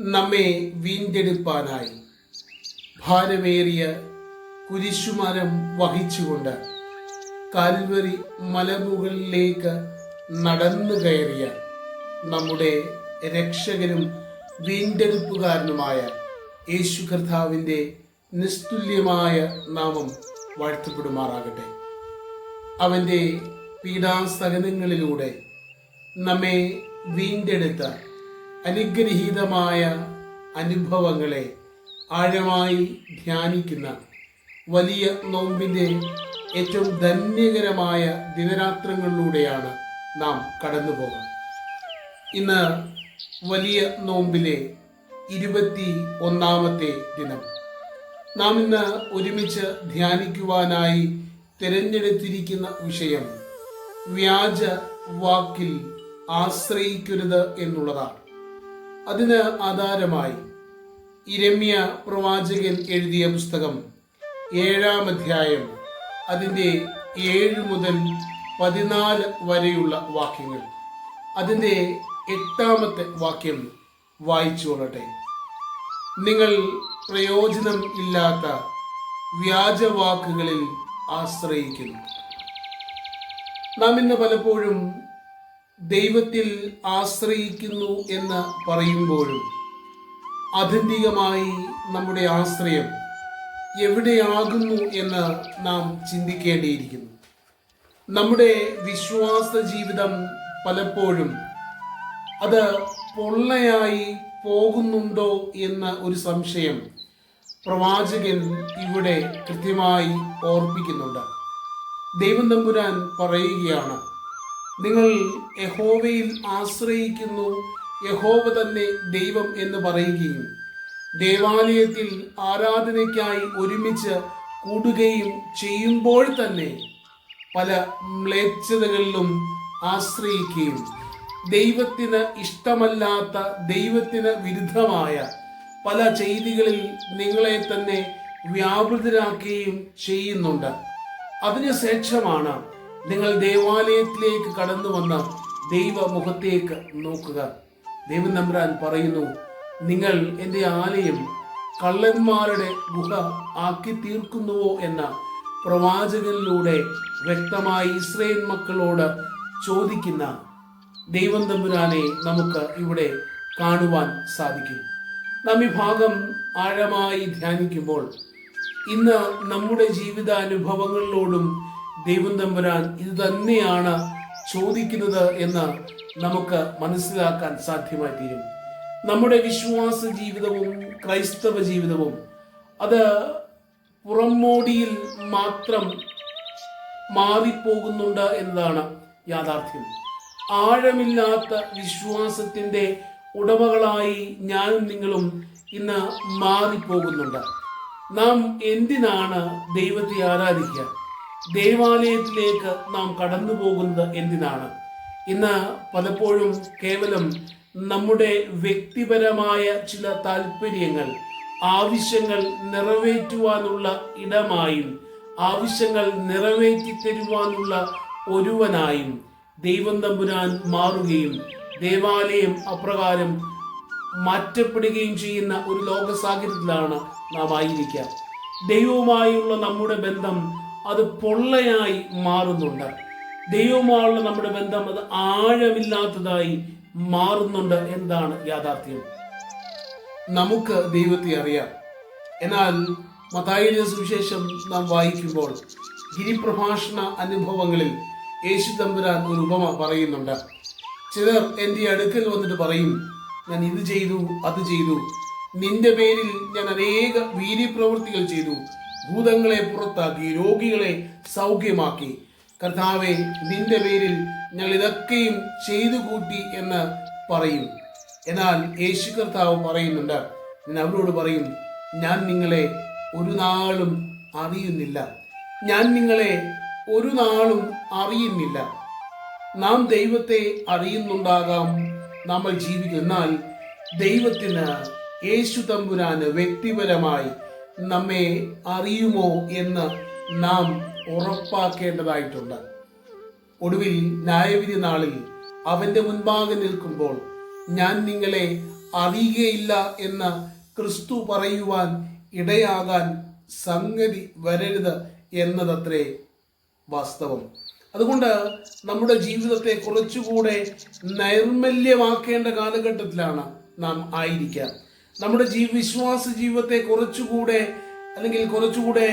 നമ്മെ വീണ്ടെടുപ്പാനായി. ഭാരമേറിയ കുരിശുമരം വഹിച്ചുകൊണ്ട് കാൽവരി മലമുകളിലേക്ക് നടന്നു കയറിയ നമ്മുടെ രക്ഷകനും വീണ്ടെടുപ്പുകാരനുമായ യേശു കർത്താവിന്റെ നിസ്തുല്യമായ നാമം വാഴ്ത്തപ്പെടുമാറാകട്ടെ. അവന്റെ പീഡാസഹനങ്ങളിലൂടെ നമ്മെ വീണ്ടെടുത്ത അനുഗ്രഹീതമായ അനുഭവങ്ങളെ ആഴമായി ധ്യാനിക്കുന്ന വലിയ നോമ്പിന്റെ ഏറ്റവും ധന്യകരമായ ദിനരാത്രങ്ങളിലൂടെയാണ് നാം കടന്നു പോകുന്നത് ഇന്ന് വലിയ നോമ്പിലെ ഇരുപത്തി ഒന്നാമത്തെ ദിനം. നാം ഇന്ന് ഒരുമിച്ച് ധ്യാനിക്കുവാനായി തിരഞ്ഞെടുത്തിരിക്കുന്ന വിഷയം വ്യാജ വാക്കിൽ ആശ്രയിക്കരുത് എന്നുള്ളതാണ്. അതിന് ആധാരമായി ഇരമ്യ പ്രവാചകൻ എഴുതിയ പുസ്തകം ഏഴാം അധ്യായം അതിന്റെ ഏഴ് മുതൽ പതിനാല് വരെയുള്ള വാക്യങ്ങൾ. അതിന്റെ എട്ടാമത്തെ വാക്യം വായിച്ചു കൊള്ളട്ടെ. നിങ്ങൾ പ്രയോജനം ഇല്ലാത്ത വ്യാജവാക്കുകളിൽ ആശ്രയിക്കുന്നു. നാം ഇന്ന് പലപ്പോഴും ദൈവത്തിൽ ആശ്രയിക്കുന്നു എന്ന് പറയുമ്പോഴും ആത്യന്തികമായി നമ്മുടെ ആശ്രയം എവിടെയാകുന്നു എന്ന് നാം ചിന്തിക്കേണ്ടിയിരിക്കുന്നു. നമ്മുടെ വിശ്വാസ ജീവിതം പലപ്പോഴും അത് പൊള്ളയായി പോകുന്നുണ്ടോ എന്ന ഒരു സംശയം പ്രവാചകൻ ഇവിടെ കൃത്യമായി ഓർപ്പിക്കുന്നുണ്ട്. ദൈവം തമ്പുരാൻ പറയുകയാണ് നിങ്ങൾ യഹോവയിൽ ആശ്രയിക്കുന്നു. യഹോവ തന്നെ ദൈവം എന്ന് പറയുകയും ദേവാലയത്തിൽ ആരാധനയ്ക്കായി ഒരുമിച്ച് കൂടുകയും ചെയ്യുമ്പോൾ തന്നെ പല മ്ലേച്ഛതകളിലും ആശ്രയിക്കുകയും ദൈവത്തിന് ഇഷ്ടമല്ലാത്ത ദൈവത്തിന് വിരുദ്ധമായ പല ചെയ്തികളിൽ നിങ്ങളെ തന്നെ വ്യാപൃതരാക്കുകയും ചെയ്യുന്നുണ്ട്. അതിനുശേഷമാണ് നിങ്ങൾ ദേവാലയത്തിലേക്ക് കടന്നു വന്ന ദൈവമുഖത്തേക്ക് നോക്കുക. ദൈവം നമ്പ്രാൻ പറയുന്നു നിങ്ങൾ എന്റെ ആലയം കള്ളന്മാരുടെ ഗുഹ ആക്കി തീർക്കുന്നുവോ എന്ന പ്രവാചകനിലൂടെ വ്യക്തമായി ഇസ്രയേൽ മക്കളോട് ചോദിക്കുന്ന ദൈവം തമ്പുരാനെ നമുക്ക് ഇവിടെ കാണുവാൻ സാധിക്കും. നാം ഈ ഭാഗം ആഴമായി ധ്യാനിക്കുമ്പോൾ ഇന്ന് നമ്മുടെ ജീവിതാനുഭവങ്ങളിലോടും ദൈവം തമ്പുരാൻ ഇത് തന്നെയാണ് ചോദിക്കുന്നത് എന്ന് നമുക്ക് മനസ്സിലാക്കാൻ സാധ്യമായി തീരും. നമ്മുടെ വിശ്വാസ ജീവിതവും ക്രൈസ്തവ ജീവിതവും അത് പുറമോടിയിൽ മാത്രം മാറിപ്പോകുന്നുണ്ട് എന്നതാണ് യാഥാർത്ഥ്യം. ആഴമില്ലാത്ത വിശ്വാസത്തിന്റെ ഉടമകളായി ഞാനും നിങ്ങളും ഇന്ന് മാറിപ്പോകുന്നുണ്ട്. നാം എന്തിനാണ് ദൈവത്തെ ആരാധിക്കുക? ദേവാലയത്തിലേക്ക് നാം കടന്നു പോകുന്നത് എന്തിനാണ്? ഇന്ന് പലപ്പോഴും കേവലം നമ്മുടെ വ്യക്തിപരമായ ചില താല്പര്യങ്ങൾ ആവശ്യങ്ങൾ നിറവേറ്റുവാനുള്ള ഇടമായും ആവശ്യങ്ങൾ നിറവേറ്റി തരുവാനുള്ള ഒരുവനായും ദൈവം തമ്പുരാൻ മാറുകയും ദേവാലയം അപ്രകാരം മാറ്റപ്പെടുകയും ചെയ്യുന്ന ഒരു ലോക സാഹചര്യത്തിലാണ് നാം ആയിരിക്കുക. ദൈവവുമായുള്ള നമ്മുടെ ബന്ധം അത് പൊള്ളയായി മാറുന്നുണ്ട്. ദൈവമായുള്ള നമ്മുടെ ബന്ധം അത് ആഴമില്ലാത്തതായി മാറുന്നുണ്ട് എന്താണ് യാഥാർത്ഥ്യം. നമുക്ക് ദൈവത്തെ അറിയാം. എന്നാൽ മത്തായിയുടെ സുവിശേഷം നാം വായിക്കുമ്പോൾ ഗിരിപ്രഭാഷണ അനുഭവങ്ങളിൽ യേശു തമ്പുരാൻ ഒരു ഉപമ പറയുന്നുണ്ട്. ചിലർ എന്റെ അടുക്കൽ വന്നിട്ട് പറയും ഞാൻ ഇത് ചെയ്തു അത് ചെയ്തു. നിന്റെ പേരിൽ ഞാൻ അനേക വീര്യപ്രവൃത്തികൾ ചെയ്തു. ഭൂതങ്ങളെ പുറത്താക്കി രോഗികളെ സൗഖ്യമാക്കി. കർത്താവെ നിന്റെ പേരിൽ ഞങ്ങൾ ഇതൊക്കെയും ചെയ്തു കൂട്ടി എന്ന് പറയും. എന്നാൽ യേശു കർത്താവ് പറയുന്നുണ്ട് ഞാൻ അവരോട് പറയും ഞാൻ നിങ്ങളെ ഒരു നാളും അറിയുന്നില്ല. ഞാൻ നിങ്ങളെ ഒരു നാളും അറിയുന്നില്ല. നാം ദൈവത്തെ അറിയുന്നുണ്ടാകാം നമ്മൾ ജീവിക്കുന്നാൽ ദൈവത്തിന് യേശു തമ്പുരാന് വ്യക്തിപരമായി നമ്മെ അറിയുമോ എന്ന് നാം ഉറപ്പാക്കേണ്ടതായിട്ടുണ്ട്. ഒടുവിൽ ന്യായവിധി നാളിൽ അവന്റെ മുൻപാകെ നിൽക്കുമ്പോൾ ഞാൻ നിങ്ങളെ അറിയുകയില്ല എന്ന് ക്രിസ്തു പറയുവാൻ ഇടയാകാൻ സംഗതി വരരുത് എന്നതത്രേ വാസ്തവം. അതുകൊണ്ട് നമ്മുടെ ജീവിതത്തെ കുറച്ചുകൂടെ നൈർമല്യമാക്കേണ്ട കാലഘട്ടത്തിലാണ് നാം ആയിരിക്കുക. നമ്മുടെ ജീ വിശ്വാസ ജീവിതത്തെ കുറച്ചുകൂടെ അല്ലെങ്കിൽ കുറച്ചുകൂടെ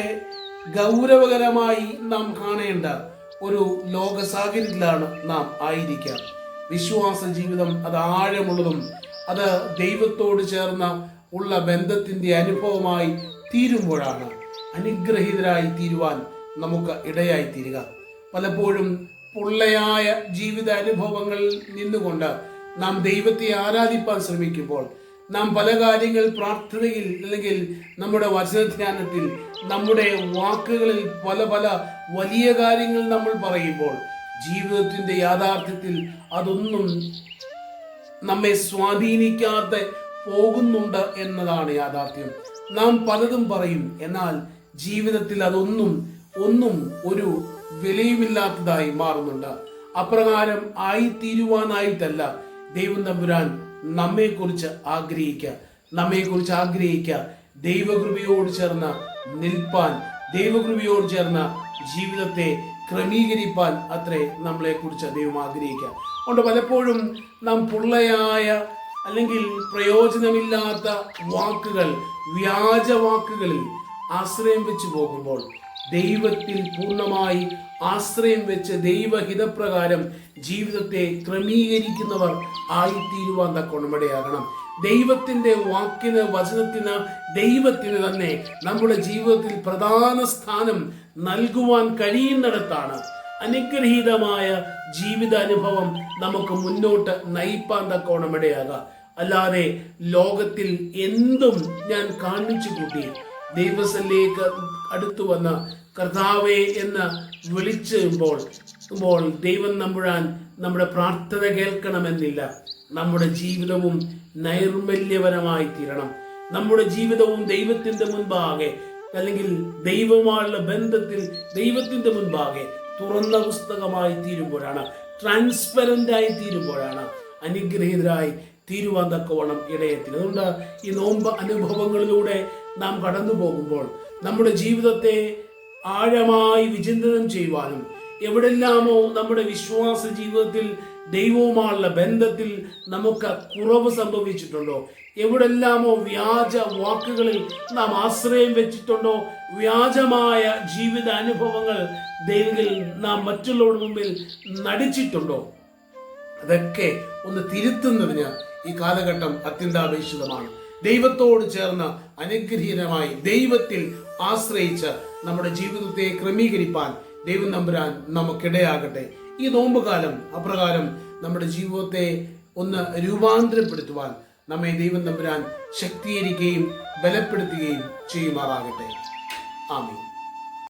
ഗൗരവകരമായി നാം കാണേണ്ട ഒരു ലോക സാഹചര്യത്തിലാണ് നാം ആയിരിക്കുക. വിശ്വാസ ജീവിതം അത് ആഴമുള്ളതും അത് ദൈവത്തോട് ചേർന്ന ഉള്ള ബന്ധത്തിന്റെ അനുഭവമായി തീരുമ്പോഴാണ് അനുഗ്രഹീതരായി തീരുവാൻ നമുക്ക് ഇടയായി തീരുക പലപ്പോഴും പൊള്ളയായ ജീവിത അനുഭവങ്ങളിൽ നിന്നുകൊണ്ട് നാം ദൈവത്തെ ആരാധിപ്പാൻ ശ്രമിക്കുമ്പോൾ നാം പല കാര്യങ്ങൾ പ്രാർത്ഥനയിൽ അല്ലെങ്കിൽ നമ്മുടെ വചനധ്യാനത്തിൽ നമ്മുടെ വാക്കുകളിൽ പല പല വലിയ കാര്യങ്ങൾ നമ്മൾ പറയുമ്പോൾ ജീവിതത്തിന്റെ യാഥാർത്ഥ്യത്തിൽ അതൊന്നും നമ്മെ സ്വാധീനിക്കാതെ പോകുന്നുണ്ട് എന്നതാണ് യാഥാർത്ഥ്യം. നാം പലതും പറയും എന്നാൽ ജീവിതത്തിൽ അതൊന്നും ഒന്നും ഒരു വിലയുമില്ലാത്തതായി മാറുന്നുണ്ട്. അപ്രകാരം ആയിത്തീരുവാനായിട്ടല്ല ദൈവം തമ്പുരാൻ നമ്മെക്കുറിച്ച് ആഗ്രഹിക്കുക നമ്മെക്കുറിച്ച് ആഗ്രഹിക്കുക ദൈവകൃപയോട് ചേർന്ന് നിൽപ്പാൻ ദൈവകൃപയോട് ചേർന്ന് ജീവിതത്തെ ക്രമീകരിപ്പാൻ അത്രേ നമ്മളെ കുറിച്ച് ദൈവം ആഗ്രഹിക്കുക അതുകൊണ്ട് പലപ്പോഴും നാം പുള്ളയായ അല്ലെങ്കിൽ പ്രയോജനമില്ലാത്ത വാക്കുകൾ വ്യാജ വാക്കുകളിൽ ആശ്രയം വെച്ച് പോകുമ്പോൾ ദൈവത്തിൽ പൂർണമായി ആശ്രയം വെച്ച് ദൈവഹിതപ്രകാരം ജീവിതത്തെ ക്രമീകരിക്കുന്നവർ ആയിത്തീരുവാൻ തക്കോണമിടയാകണം ദൈവത്തിന്റെ വാക്കിന് വചനത്തിന് ദൈവത്തിന് തന്നെ നമ്മുടെ ജീവിതത്തിൽ പ്രധാന സ്ഥാനം നൽകുവാൻ കഴിയുന്നിടത്താണ് അനുഗ്രഹീതമായ ജീവിതാനുഭവം നമുക്ക് മുന്നോട്ട് നയിപ്പാൻ തക്കോണമിടയാകാം അല്ലാതെ ലോകത്തിൽ എന്തും ഞാൻ കാണിച്ചു കൂട്ടി ദൈവസല്ലേക്ക് അടുത്തു വന്ന കർത്താവേ എന്ന് വിളിച്ചുമ്പോൾ ഇപ്പോൾ ദൈവം നമ്പുഴാൻ നമ്മുടെ പ്രാർത്ഥന കേൾക്കണമെന്നില്ല. നമ്മുടെ ജീവിതവും നൈർമല്യപരമായി തീരണം. നമ്മുടെ ജീവിതവും ദൈവത്തിന്റെ മുൻപാകെ അല്ലെങ്കിൽ ദൈവമായുള്ള ബന്ധത്തിൽ ദൈവത്തിന്റെ മുൻപാകെ തുറന്ന പുസ്തകമായി തീരുമ്പോഴാണ് ട്രാൻസ്പെറന്റ് ആയി തീരുമ്പോഴാണ് അനുഗ്രഹീതരായി തീരുവാൻ തക്കവണ്ണം ഇടയത്തിൽ അതുകൊണ്ട് ഈ നോമ്പ് അനുഭവങ്ങളിലൂടെ നാം കടന്നു പോകുമ്പോൾ നമ്മുടെ ജീവിതത്തെ ആഴമായി വിചിന്തനം ചെയ്യുവാനും എവിടെല്ലാമോ നമ്മുടെ വിശ്വാസ ജീവിതത്തിൽ ദൈവവുമായുള്ള ബന്ധത്തിൽ നമുക്ക് കുറവ് സംഭവിച്ചിട്ടുണ്ടോ? എവിടെല്ലാമോ വ്യാജ വാക്കുകളിൽ നാം ആശ്രയം വെച്ചിട്ടുണ്ടോ? വ്യാജമായ ജീവിത അനുഭവങ്ങൾ ദൈവത്തിൽ നാം മറ്റുള്ളവരുടെ മുമ്പിൽ നടിച്ചിട്ടുണ്ടോ? അതൊക്കെ ഒന്ന് തിരുത്തുന്നതിന് ഈ കാലഘട്ടം അത്യന്താപേക്ഷിതമാണ്. ദൈവത്തോട് ചേർന്ന് അനുഗ്രഹീതമായി ദൈവത്തിൽ ആശ്രയിച്ച് നമ്മുടെ ജീവിതത്തെ ക്രമീകരിപ്പാൻ ദൈവം നമ്പുരാൻ നമുക്കിടയാകട്ടെ. ഈ നോമ്പുകാലം അപ്രകാരം നമ്മുടെ ജീവിതത്തെ ഒന്ന് രൂപാന്തരപ്പെടുത്തുവാൻ നമ്മെ ദൈവം നമ്പുരാൻ ശക്തീകരിക്കുകയും ബലപ്പെടുത്തുകയും ചെയ്യുമാറാകട്ടെ. ആമീൻ.